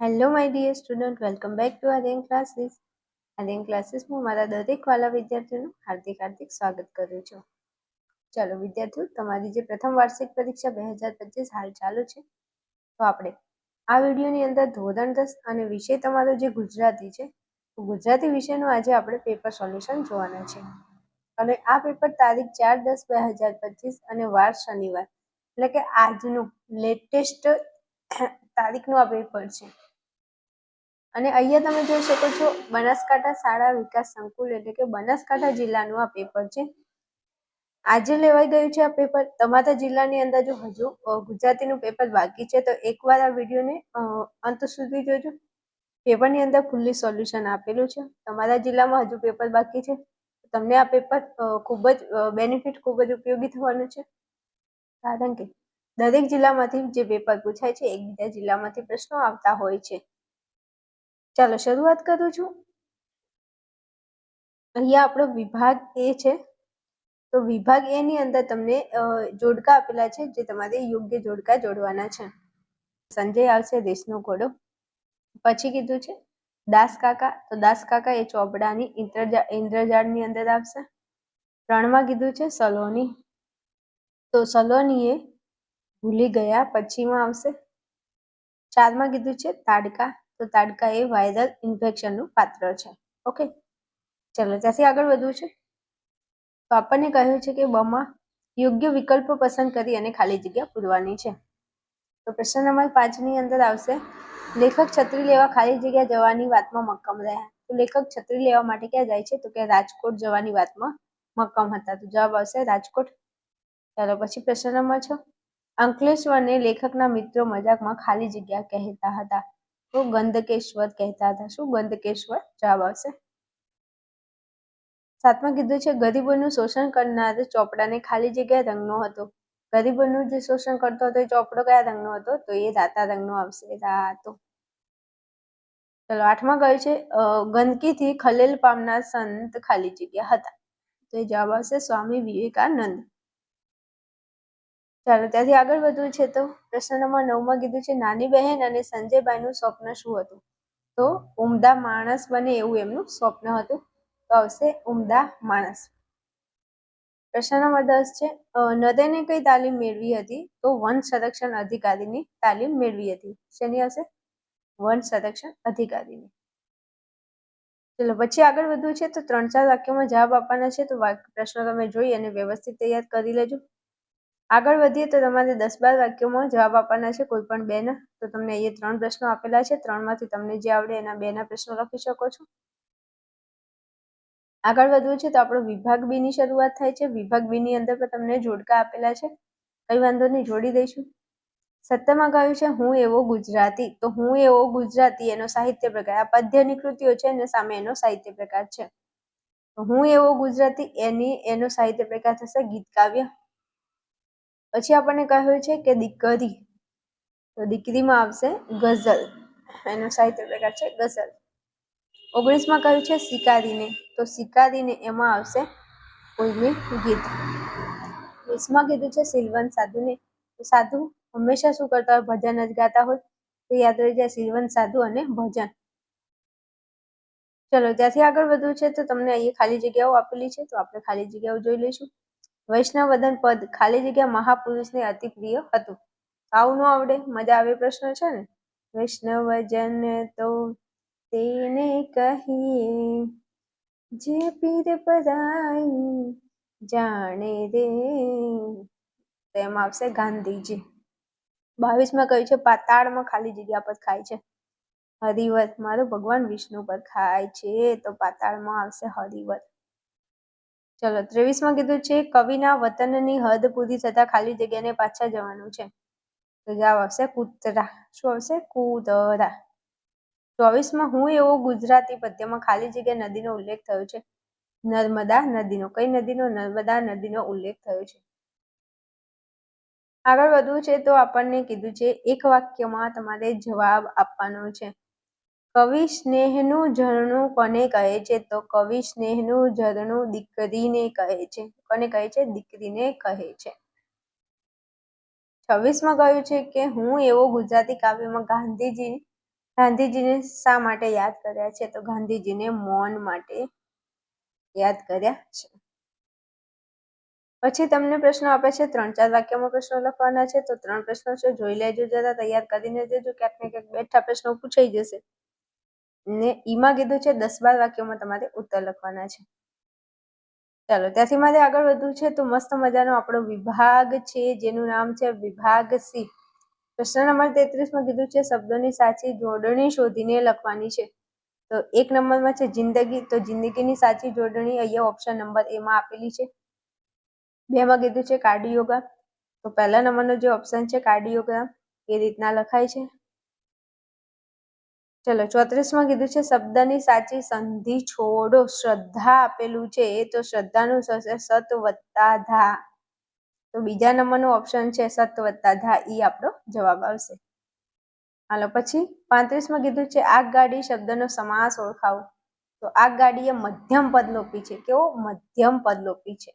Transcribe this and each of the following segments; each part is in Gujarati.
Hello my dear student welcome back to Aryan classes Aryan ક્લાસીસમાં મારા દરેક વાલા વિદ્યાર્થીઓનું હાર્દિક હાર્દિક સ્વાગત કરું છું. ચાલો, વિદ્યાર્થીઓ, તમારી જે પ્રથમ વાર્ષિક પરીક્ષા બે હજાર પચીસ હાલ ચાલુ છે. તો આપણે આ વિડીયોની અંદર ધોરણ દસ અને વિષય તમારો જે ગુજરાતી છે ગુજરાતી વિષયનું આજે આપણે પેપર સોલ્યુશન જોવાના છે. અને આ પેપર તારીખ ચાર દસ બે હજાર પચીસ અને વાર શનિવાર, એટલે કે આજનું લેટેસ્ટ તારીખનું આ પેપર છે. અને અહીંયા તમે જોઈ શકો છો, બનાસકાંઠા શાળા વિકાસ સંકુલ એટલે કે બનાસકાંઠા જિલ્લાનું આ પેપર છે. આજે લેવાઈ ગયું છે આ પેપર તમારા જિલ્લાની અંદર જો હજુ ગુજરાતીનું પેપર બાકી છે, તો એકવાર આ વિડીયોને અંત સુધી જોજો. પેપરની અંદર ફૂલ્લી સોલ્યુશન આપેલું છે. તમારા જિલ્લામાં હજુ પેપર બાકી છે. તમને આ પેપર ખૂબ જ બેનિફિટ ખૂબ જ ઉપયોગી થવાનું છે. કારણ કે દરેક જિલ્લામાંથી જે પેપર પૂછાય છે, એકબીજા જિલ્લામાંથી પ્રશ્નો આવતા હોય છે. ચાલો શરૂઆત કરું છું. અહીંયા આપણો વિભાગ એ છે. તો વિભાગ એ ની અંદર તમને જોડકા આપેલા છે જે તમારે યોગ્ય જોડકા જોડવાના છે. સંજય આવશે દેશનો ઘોડો. પછી કીધું છે, દાસ કાકા. તો દાસ કાકા એ ચોપડાની ઇન્દ્રજાળની અંદર આવશે. ત્રણમાં કીધું છે, સલોની. તો સલોની એ ભૂલી ગયા, પછીમાં આવશે. ચારમાં કીધું છે, તાડકા. તો તાડકા એ વાયરલ ઇન્ફેક્શનનું પાત્ર છે. ઓકે? ચાલો, ત્યાંથી આગળ વધવું છે. તો આપણને કહ્યું છે કે બમાં યોગ્ય વિકલ્પો પસંદ કરી અને ખાલી જગ્યા પૂરવાની છે. તો પ્રશ્ન નંબર પાંચની અંદર આવશે. લેખક છત્રી લેવા ખાલી જગ્યા જવાની વાતમાં મક્કમ રહ્યા. તો લેખક છત્રી લેવા માટે ક્યાં જાય છે? તો કે રાજકોટ જવાની વાતમાં મક્કમ હતા. તો જવાબ આવશે રાજકોટ. ચાલો, પછી પ્રશ્ન નંબર છ. અંકલેશ્વરને લેખકના મિત્રો મજાકમાં ખાલી જગ્યા કહેતા હતા. તો ગંધકેશ્વર કહેતા હતા. શું ગંધકેશ્વર? જવાબ આવશે. સાતમાં કીધું છે, ગરીબોનું શોષણ કરનાર ચોપડાને ખાલી જગ્યા રંગનો હતો. ગરીબોનું જે શોષણ કરતો હતો, એ ચોપડો કયા રંગનો હતો? તો એ રાતા રંગનો આવશે. રાતો. ચલો, આઠમા કહ્યું છે ગંદકીથી ખલેલ પામનાર સંત ખાલી જગ્યા હતા. તો એ જવાબ આવશે, સ્વામી વિવેકાનંદ. ચાલો, ત્યાંથી આગળ વધવું છે તો? પ્રશ્ન નંબર નવમાં કીધું છે, નાની બહેન અને સંજયભાઈનું સ્વપ્ન શું હતું? તો, ઉમદા માણસ બને એવું એમનું સ્વપ્ન હતું. તો આવશે, ઉમદા માણસ. પ્રશ્ન નંબર દસ છે નદેને કઈ તાલીમ મેળવી હતી? તો, વન સંરક્ષણ અધિકારીની તાલીમ મેળવી હતી. શેની હશે વન સંરક્ષણ અધિકારીની. ચલો, પછી આગળ વધવું છે તો ત્રણ ચાર વાક્યોમાં જવાબ આપવાના છે, તો પ્રશ્નો તમે જોઈ અને વ્યવસ્થિત તૈયાર કરી લેજો. આગળ વધીએ તો તમારે દસ બાર વાક્યોમાં જવાબ આપવાના છે, કોઈ પણ બેના. તો તમને અહીંયા ત્રણ પ્રશ્નો આપેલા છે. ત્રણમાંથી તમને જે આવડે એના બેના પ્રશ્નો લખી શકો છો. આગળ વધવું છે તો આપણો વિભાગ બી ની શરૂઆત થાય છે. વિભાગ બી ની અંદર પણ તમને જોડકા આપેલા છે. કઈ વાંધો નહીં, જોડી દઈશું. સત્તામાં કહ્યું છે, હું એવો ગુજરાતી. તો હું એવો ગુજરાતી, એનો સાહિત્ય પ્રકાર. આ પદ્યની કૃતિઓ છે અને સામે એનો સાહિત્ય પ્રકાર છે. હું એવો ગુજરાતી, એની, એનો સાહિત્ય પ્રકાર થશે ગીત કાવ્ય પછી આપણને કહ્યું છે કે દીકરી. તો દીકરીમાં આવશે ગઝલ. એનો સાહિત્ય પ્રકાર છે ગઝલ. ઓગણીસમાં કહ્યું છે શિકારીને. તો શિકારીને એમાં આવશે કોઈની ગીત. વીસમાં કીધું છે સિલવંત સાધુને. સાધુ હંમેશા શું કરતા હોય? ભજન જ ગાતા હોય. તો યાદ રહી જાય સિલવંત સાધુ અને ભજન. ચલો, ત્યાંથી આગળ વધવું છે તો તમને અહીંયા ખાલી જગ્યાઓ આપેલી છે. તો આપણે ખાલી જગ્યાઓ જોઈ લઈશું. વૈષ્ણવદન પદ ખાલી જગ્યા મહાપુરુષને અતિ પ્રિય હતું. આવું ન આવડે, મજા આવે પ્રશ્ન છે ને? વૈષ્ણવજન તો તેને કહીએ, જે પીર પરાઈ જાણે રે. તેમ આવશે ગાંધીજી. બાવીસમાં કહ્યું છે, પાતાળમાં ખાલી જગ્યા પર ખાય છે. હરિવત, મારો ભગવાન વિષ્ણુ પર ખાય છે, તો પાતાળમાં આવશે હરિવત. ચલો, ત્રેવીસમાં કીધું છે, કવિના વતનની હદ પૂરી થતા ખાલી જગ્યાને પાછા જવાનું છે. તો જવાબ આવશે, કૂતરા. શું આવશે? કૂતરા. ચોવીસમાં, હું એવો ગુજરાતી પદ્યમાં ખાલી જગ્યા નદીનો ઉલ્લેખ થયો છે. નર્મદા નદીનો, કઈ નદીનો? નર્મદા નદીનો ઉલ્લેખ થયો છે. આગળ વધવું છે તો આપણને કીધું છે, એક વાક્યમાં તમારે જવાબ આપવાનો છે. કવિ સ્નેહનું ઝરણું કોને કહે છે? તો કવિ સ્નેહનું ઝરણું દીકરીને કહે છે. કોને કહે છે? દીકરીને કહે છે. છવ્વીસમાં કહ્યું છે કે, હું એવો ગુજરાતી કાવ્યમાં ગાંધીજી, ગાંધીજીને શા માટે યાદ કર્યા છે? તો ગાંધીજીને મૌન માટે યાદ કર્યા છે. પછી તમને પ્રશ્નો આપે છે. ત્રણ ચાર વાક્યમાં પ્રશ્નો લખવાના છે. તો ત્રણ પ્રશ્નો છે. જોઈ લેજો જરા, તૈયાર કરીને દેજો. ક્યાંક ને ક્યાંક બેઠા પ્રશ્નો પૂછાઈ જશે. ને ઈમાં કીધું છે, દસ બાર વાક્યોમાં તમારે ઉત્તર લખવાના છે. ચાલો, ત્યાંથી મારે આગળ વધવું છે, તો મસ્ત મજાનો આપણો વિભાગ છે, જેનું નામ છે વિભાગ સી. પ્રશ્ન નંબર તેત્રીસમાં કીધું છે, શબ્દોની સાચી જોડણી શોધીને લખવાની છે. તો એક નંબરમાં છે, જિંદગી, તો જિંદગીની સાચી જોડણી અહીંયા ઓપ્શન નંબર એમાં આપેલી છે. બેમાં કીધું છે, કાર્ડિયોગ્રામ. તો પહેલા નંબરનો જે ઓપ્શન છે, કાર્ડિયોગ્રામ, એ રીતના લખાય છે. ચલો, ચોત્રીસમાં કીધું છે, શબ્દની સાચી સંધિ છોડો, શ્રદ્ધા આપેલું છે, એ તો શ્રદ્ધાનું થશે સત વત્તા ધા તો બીજા નંબરનું ઓપ્શન છે સત વત્તા ધા ઈ આપણો જવાબ આવશે. હાલો, પછી પાંત્રીસમાં કીધું છે, આગગાડી શબ્દનો સમાસ ઓળખાવો. તો આગગાડી એ મધ્યમ પદલોપી છે. કેવો? મધ્યમ પદલોપી છે.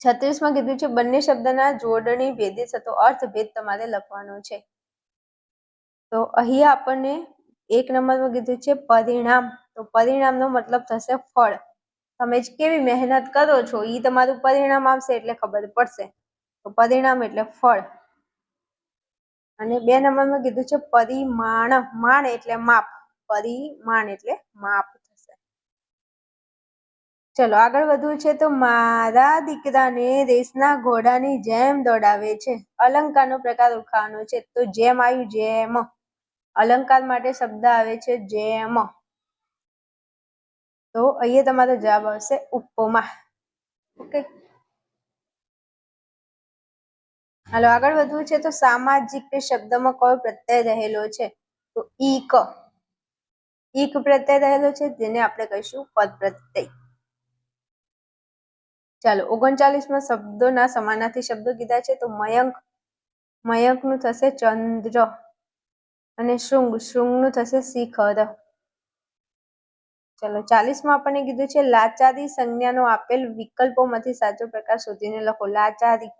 છત્રીસમાં કીધું છે, બંને શબ્દના જોડણી ભેદે થતો અર્થભેદ તમારે લખવાનો છે. તો અહીંયા આપણને એક નંબરમાં કીધું છે પરિણામ. તો પરિણામનો મતલબ થશે ફળ. તમે જ કેવી મહેનત કરો છો એ તમારું પરિણામ આવશે એટલે ખબર પડશે. તો પરિણામ એટલે ફળ. અને બે નંબરમાં કીધું છે પરિમાણ. માણ એટલે માપ. પરિમાણ એટલે માપ થશે. ચલો, આગળ વધવું છે તો મારા દીકરાને રેસના ઘોડાની જેમ દોડાવે છે. અલંકારનો પ્રકાર ઓળખાવાનો છે. તો જેમ આવ્યું, જેમ. અલંકાર માટે શબ્દ આવે છે જેમ. તો અહીંયા તમારો જવાબ આવશે ઉપમા. ઓકે હાલો, આગળ વધવું છે તો સામાજિક શબ્દમાં કયો પ્રત્યય રહેલો છે? તો ઈક. ઈક પ્રત્યય રહેલો છે જેને આપણે કહીશું પદ પ્રત્યય. ચાલો, ઓગણચાલીસમાં શબ્દોના સમાનાર્થી શબ્દો કીધા છે તો મયંક. મયંકનું થશે ચંદ્ર. અને શૃંગ, શૃંગનું થશે શિખર ચલો, ચાલીસમાં આપણને કીધું છે લાચારી સંજ્ઞાનો આપેલ વિકલ્પોમાંથી સાચો પ્રકાર શોધીને લખો લાચારી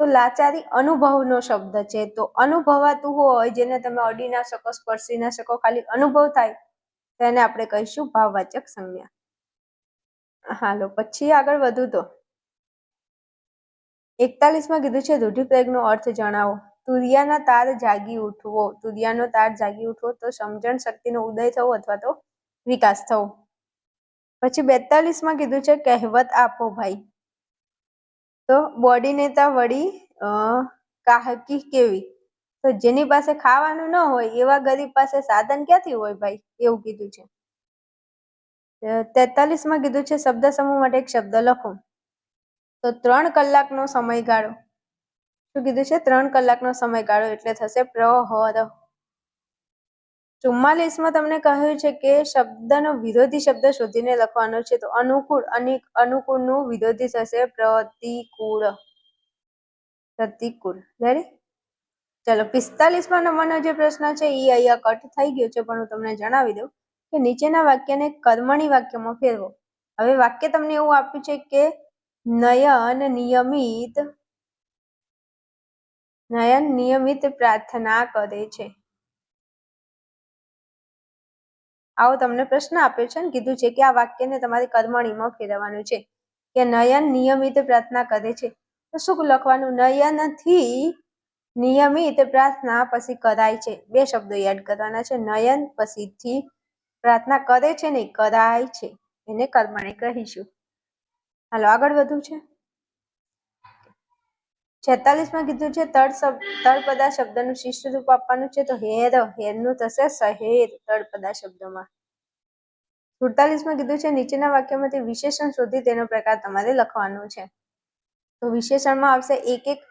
તો લાચારી અનુભવનો શબ્દ છે, તો અનુભવાતું હોય જેને તમે અડી ના શકો, સ્પર્શી ના શકો, ખાલી અનુભવ થાય તેને આપણે કહીશું ભાવવાચક સંજ્ઞા. હાલો, પછી આગળ વધુ તો. એકતાલીસમાં કીધું છે રૂઢિપ્રેગનો અર્થ જણાવો. તુરિયાના તાર જાગી ઉઠવો. તુરિયાનો તાર જાગી ઉઠવો તો સમજણ શક્તિનો ઉદય થવો અથવા તો વિકાસ થવો. પછી બેતાલીસમાં કીધું છે, કહેવત આપો ભાઈ. તો બોડી નેતા વળી કાહકી કેવી? તો જેની પાસે ખાવાનું ન હોય, એવા ગરીબ પાસે સાધન ક્યાંથી હોય ભાઈ? એવું કીધું છે. તેતાલીસમાં કીધું છે, શબ્દ સમૂહ માટે એક શબ્દ લખો. તો ત્રણ કલાકનો સમયગાળો. શું કીધું છે? ત્રણ કલાકનો સમયગાળો એટલે થશે પ્રહર ચુમ્માલીસમાં તમને કહ્યું છે કે શબ્દનો વિરોધી શબ્દ શોધીને લખવાનો છે, તો અનુકૂળ, અનિક, અનુકૂળનું વિરોધી થશે પ્રતિકૂળ. પ્રતિકૂળ. રેડી ચલો, પિસ્તાલીસમાં નંબરનો જે પ્રશ્ન છે એ અહીંયા કટ થઈ ગયો છે, પણ હું તમને જણાવી દઉં કે નીચેના વાક્યને કર્મણી વાક્યમાં ફેરવો. હવે વાક્ય તમને એવું આપ્યું છે કે નયન નિયમિત નયન નિયમિત પ્રાર્થના કરે છે. આવો તમને પ્રશ્ન આપ્યો છે ને, કીધું છે કે આ વાક્યને તમારે કર્મણીમાં ફેરવવાનું છે કે નયન નિયમિત પ્રાર્થના કરે છે. તો શું લખવાનું? નયનથી નિયમિત પ્રાર્થના પછી કરાય છે. બે શબ્દો યાદ કરવાના છે. નયન પછીથી પ્રાર્થના કરે છે ને, કરાય છે. એને કર્મણી કહીશું. હાલો આગળ વધુ છે. છેતાલીસમાં કીધું છે, તળ તળપદા શબ્દનું શિષ્ટ રૂપ આપવાનું છે, તો હેર, હેરનું થશે સહેર. તળપદા શબ્દમાં. સુડતાલીસમાં કીધું છે, નીચેના વાક્યમાંથી વિશેષણ શોધી તેનો પ્રકાર તમારે લખવાનો છે. તો વિશેષણમાં આવશે એક એક,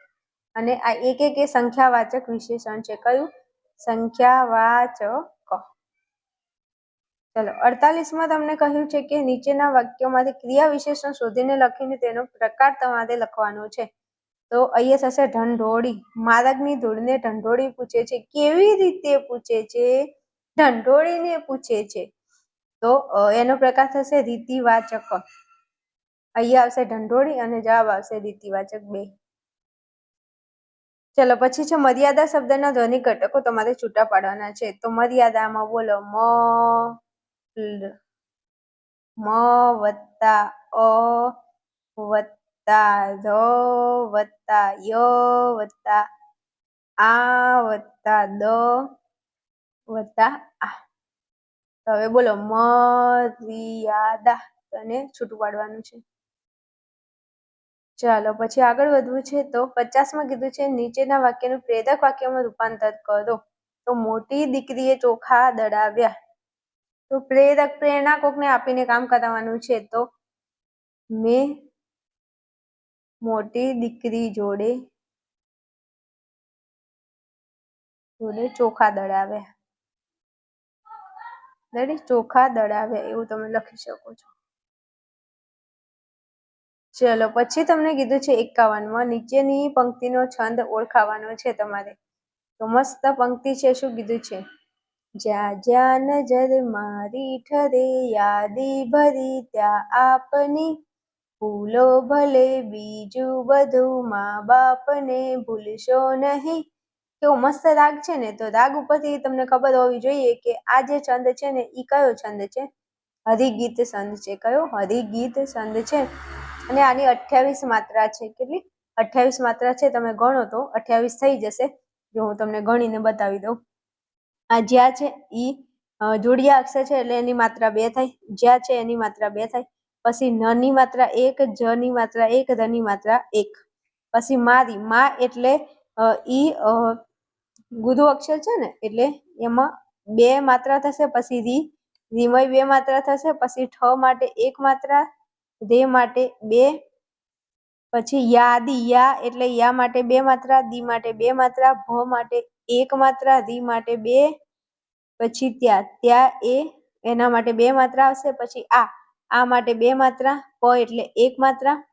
અને આ એક એક એ સંખ્યાવાચક વિશેષણ છે. કયું? સંખ્યાવાચક. ચલો, અડતાલીસમાં તમને કહ્યું છે કે નીચેના વાક્યોમાંથી ક્રિયા વિશેષણ શોધીને લખીને તેનો પ્રકાર તમારે લખવાનો છે. તો અહીંયા થશે ઢંઢોળી. માદકની ધૂળને ઢંઢોળી પૂછે છે. કેવી રીતે પૂછે છે? ઢંઢોળીને પૂછે છે. તો એનો પ્રકાર થશે રીતિવાચક. અહીંયા આવશે ઢંઢોળી અને જવાબ આવશે રીતિવાચક બે. ચલો, પછી છે મર્યાદા શબ્દના ધ્વનિ ઘટકો તમારે છૂટા પાડવાના છે. તો મર્યાદામાં બોલો, મ મ વત્તા અ વત્તા ધ વત્તા ય વત્તા આ વત્તા દ વત્તા આ. હવે બોલો મર્યાદા અને છૂટું પાડવાનું છે. ચાલો, પછી આગળ વધવું છે તો પચાસમાં કીધું છે, નીચેના વાક્યનું પ્રેરક વાક્યમાં રૂપાંતર કરો. તો મોટી દીકરીએ ચોખા દડાવ્યા. તો પ્રેરક પ્રેરણા કોકને આપીને કામ કરાવવાનું છે. તો મેં મોટી દીકરી જોડે જોડે ચોખા દળાવે. રેડી ચોખા દળાવે એવું તમે લખી શકો છો. ચલો, પછી તમને કીધું છે એકાવનમાં નીચેની પંક્તિનો છંદ ઓળખાવાનો છે તમારે. તો મસ્ત પંક્તિ છે, શું કીધું છે? જ્યાં જ્યાં નજર મારી ઠરે, યાદી ભરી, ત્યાં આપની ભૂલો ભલે બીજું બધું મા બાપને ભૂલશો નહીં. કેવો મસ્ત રાગ છે ને, તો રાગ ઉપરથી તમને ખબર હોવી જોઈએ કે આ જે છંદ છે ને એ કયો છંદ છે? હરિગીત છંદ છે, કયો? હરિગીત છંદ છે. અને આની અઠ્યાવીસ માત્રા છે, કેટલી? અઠ્યાવીસ માત્રા છે, તમે ગણો તો અઠ્યાવીસ થઈ જશે. જો હું તમને ગણીને બતાવી દઉં. આ જ્યાં છે, ઈ જોડિયા અક્ષર છે, એટલે એની માત્રા બે થાય. જ્યાં છે, એની માત્રા બે થાય. પછી ન ની માત્રા એક, જ ની માત્રા એક, ધ ની માત્રા એક. પછી મારી, મા એટલે ઈ ગુધુ અક્ષર છે ને, એટલે એમાં બે માત્રા થશે, પછી રી, રીમય બે માત્રા થશે, પછી ઠ માટે એક માત્રા, રે માટે બે, પછી યાદી યા એટલે યા માટે બે માત્રા, દી માટે બે માત્રા, ભ માટે એક માત્રા, રી માટે બે, પછી ત્યાં ત્યાં એ, એના માટે બે માત્રા આવશે, પછી આ. આ માટે બે માત્રા, પ એટલે એક માત્રા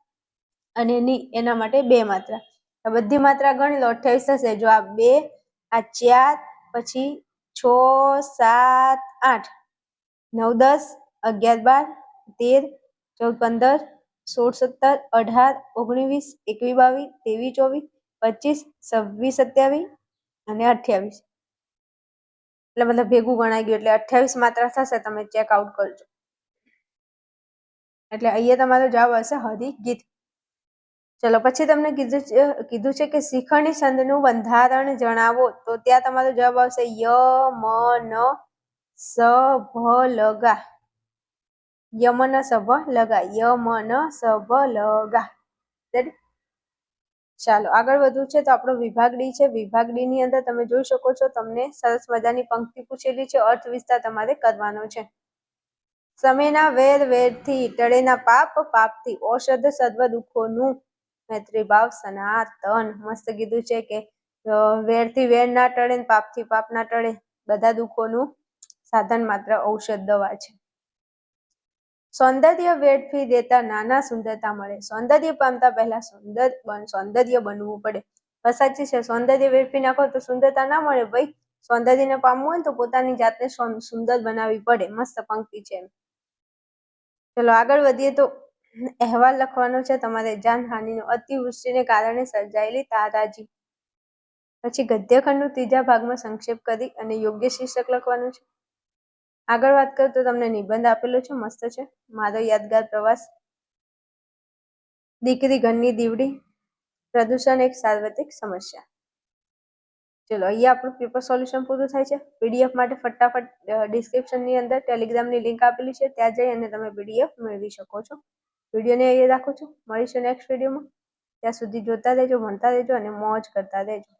અને ની એના માટે બે માત્રા. બધી માત્રા ગણી લો, અઠ્યાવીસ થશે. જો આ બે, આ ચાર, પછી છ, સાત, આઠ, નવ, દસ, અગિયાર, બાર, તેર, ચૌદ, પંદર, સોળ, સત્તર, અઢાર, ઓગણીસ, એકવીસ, બાવીસ, ત્રેવીસ, ચોવીસ, પચીસ, છવ્વીસ, સત્યાવીસ અને અઠ્યાવીસ. એટલે મતલબ ભેગું ગણાઈ ગયું. એટલે અઠ્યાવીસ માત્રા થશે, તમે ચેક આઉટ કરજો. એટલે અહીંયા તમારો જવાબ આવશે હરિ ગીત. ચલો, પછી તમને કીધું છે કીધું છે કે શિખરની નું બંધારણ જણાવો. તો ત્યાં તમારો જવાબ આવશે ય, મ, ન, સ, ભ લગા યમન સભ લગા યમન સભ લગા ચાલો, આગળ વધવું છે તો આપણો વિભાગ ડી છે. વિભાગ ડી ની અંદર તમે જોઈ શકો છો, તમને સરસ મજાની પંક્તિ પૂછેલી છે. અર્થ વિસ્તાર તમારે કરવાનો છે. સમયના વેર વેરથી ટળેના પાપ પાપથી ઔષધ સર્વ દુઃખોનું મૈત્રીભાવ સનાતન. મસ્ત કીધું છે કે વેરથી વેર ના ટળે પાપથી પાપ ના ટળે બધા દુઃખોનું સાધન માત્ર ઔષધ દવા છે. સૌંદર્ય વેડફી દેતા નાના સુંદરતા મળે. સૌંદર્ય પામતા પહેલા સુંદર સૌંદર્ય બનવું પડે. બસ સાચી છે, સૌંદર્ય વેડફી નાખો તો સુંદરતા ના મળે. ભાઈ, સૌંદર્યને પામવું હોય તો પોતાની જાતને સુંદર બનાવવી પડે. મસ્ત પંક્તિ છે ચલો આગળ વધીએ તો અહેવાલ લખવાનો છે. તમારે જાનહાનિનો અતિવૃષ્ટિને કારણે સર્જાયેલી તારાજી. પછી ગદ્યખંડનું ત્રીજા ભાગમાં સંક્ષેપ કરી અને યોગ્ય શીર્ષક લખવાનું છે. આગળ વાત કરું તો તમને નિબંધ આપેલો છે. મસ્ત છે. મારો યાદગાર પ્રવાસ. દીકરી ઘરની દીવડી. પ્રદૂષણ એક સાર્વત્રિક સમસ્યા. ચલો, અહીંયા આપણું પેપર સોલ્યુશન પૂરું થાય છે. પીડીએફ માટે ફટાફટ ડિસ્ક્રિપ્શનની અંદર ટેલિગ્રામની લિંક આપેલી છે. ત્યાં જઈ અને તમે પીડીએફ મેળવી શકો છો. વિડીયોને અહીંયા રાખું છું. મળીશું નેક્સ્ટ વિડીયોમાં ત્યાં સુધી જોતા રહેજો, ભણતા રહેજો અને મોજ કરતા રહેજો.